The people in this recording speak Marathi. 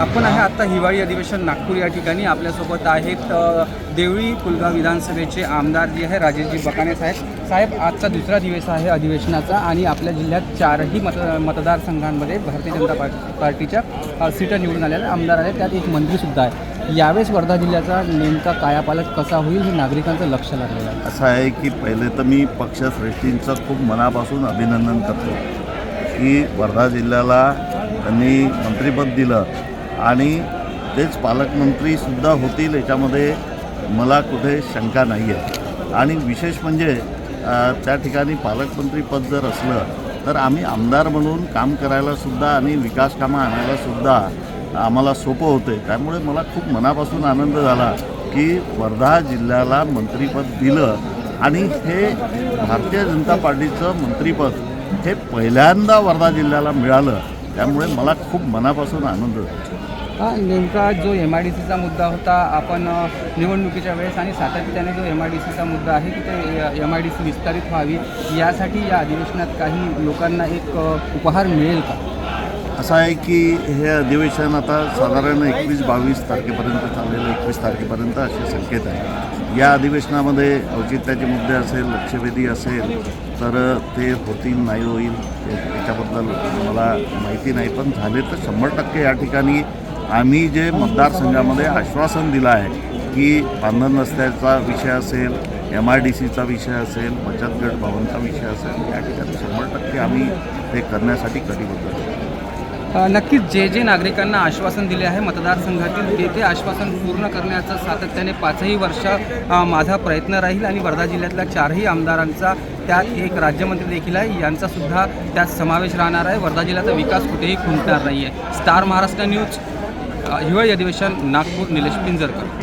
आपण आहे आता हिवाळी अधिवेशन नागपूर या ठिकाणी. आपल्यासोबत आहेत देवळी पुलगाव विधानसभेचे आमदार जे आहे राजेशजी बकाने साहेब. साहेब आजचा दुसरा दिवस आहे अधिवेशनाचा आणि आपल्या जिल्ह्यात चारही मत मतदारसंघांमध्ये भारतीय जनता पार्ट पार्टीच्या सीटा सीटं निवडून आलेल्या आमदार आहेत. त्यात एक मंत्रीसुद्धा आहे. यावेळेस वर्धा जिल्ह्याचा नेमका कायापालट कसा होईल हे नागरिकांचं लक्ष लागलेलं आहे. असं आहे की पहिले तर मी पक्षश्रेष्ठींचं खूप मनापासून अभिनंदन करतो की वर्धा जिल्ह्याला त्यांनी मंत्रिपद दिलं. आणि तेच पालकमंत्रीसुद्धा होतील याच्यामध्ये मला कुठे शंका नाही आहे आणि विशेष म्हणजे त्या ठिकाणी पालकमंत्रीपद जर असलं तर आम्ही आमदार म्हणून काम करायलासुद्धा आणि विकास कामं आणायलासुद्धा आम्हाला सोपं होते. त्यामुळे मला खूप मनापासून आनंद झाला की वर्धा जिल्ह्याला मंत्रीपद दिलं आणि हे भारतीय जनता पार्टीचं मंत्रीपद हे पहिल्यांदा वर्धा जिल्ह्याला मिळालं. त्यामुळे मला खूप मनापासून आनंद झाला हा नेमका जो एम आय डी सीचा मुद्दा होता आपण निवडणुकीच्या वेळेस आणि सातत्याने जो एम आय डी सीचा मुद्दा आहे की ते एम आय डी सी विस्तारित व्हावी यासाठी या अधिवेशनात काही लोकांना एक उपहार मिळेल का? असं आहे की हे अधिवेशन आता साधारण एकवीस बावीस तारखेपर्यंत चाललेलं एकवीस तारखेपर्यंत असे संकेत आहे. या अधिवेशनामध्ये औचित्याचे मुद्दे असेल लक्षवेधी असेल तर ते होतील नाही होईल याच्याबद्दल त्याच्याबद्दल मला माहिती नाही पण झाले तर शंभर टक्के या ठिकाणी आम्ही जे मतदारसंघामध्ये आश्वासन दिलं आहे की बांधण रस्त्याचा विषय असेल एम आय डी सीचा विषय असेल बचत गट भवनचा विषय असेल या ठिकाणी शंभर टक्के आम्ही ते करण्यासाठी कटिबद्ध नक्कीच जे जे नागरिकांना आश्वासन दिले आहे मतदारसंघातील ते ते आश्वासन पूर्ण करण्याचा सातत्याने पाचही वर्ष माझा प्रयत्न राहील आणि वर्धा जिल्ह्यातल्या चारही आमदारांचा त्यात एक राज्यमंत्री देखील आहे यांचा सुद्धा त्यात समावेश राहणार आहे. वर्धा जिल्ह्याचा विकास कुठेही खुंटणार नाही आहे स्टार महाराष्ट्र न्यूज हिवाळी अधिवेशन नागपूर निलेश पिंजरकर.